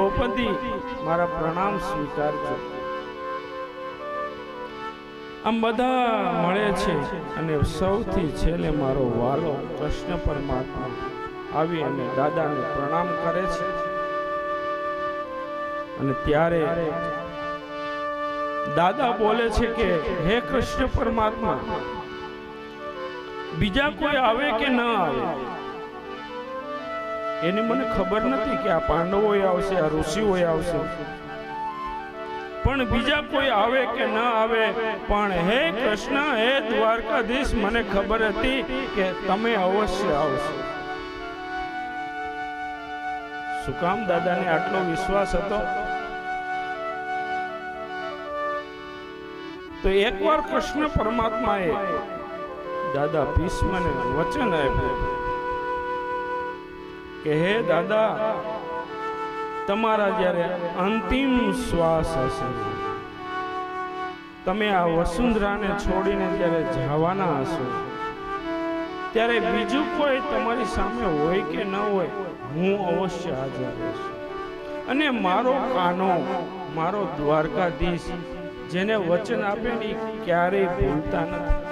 દ્રૌપદી મારા પ્રણામ સ્વીકારજો. આમ બધા મળે છે અને સૌથી છેલ્લે મારો વાલો કૃષ્ણ પરમાત્મા આવી અને દાદાને પ્રણામ કરે છે. અને ત્યારે દાદા બોલે છે કે, હે કૃષ્ણ પરમાત્મા, બીજા કોઈ આવે કે ના આવે? એની મને ખબર નથી કે આ પાંડવો આવશે, આ ઋષિઓ આવશે. પણ બીજા કોઈ આવે કે ન આવે, પણ હે કૃષ્ણ, હે દ્વારકાધીશ, મને ખબર હતી કે તમે અવશ્ય આવશો. શું કામ દાદાને આટલો વિશ્વાસ હતો? તો એકવાર કૃષ્ણ પરમાત્માએ, દાદા, ભીષ્મને વચન આપ્યું. કે હે દાદા, તમારા જ્યારે અંતિમ શ્વાસ હશે, તમે આ વસુંધરાને છોડીને જ્યારે જવાના હશો, ત્યારે બીજું કોઈ તમારી સામે હોય કે ન હોય, હું અવશ્ય હાજર રહીશ. અને મારો કાનો, મારો દ્વારકાધીશ, જેને વચન આપે ક્યારેય ભૂલતા નથી.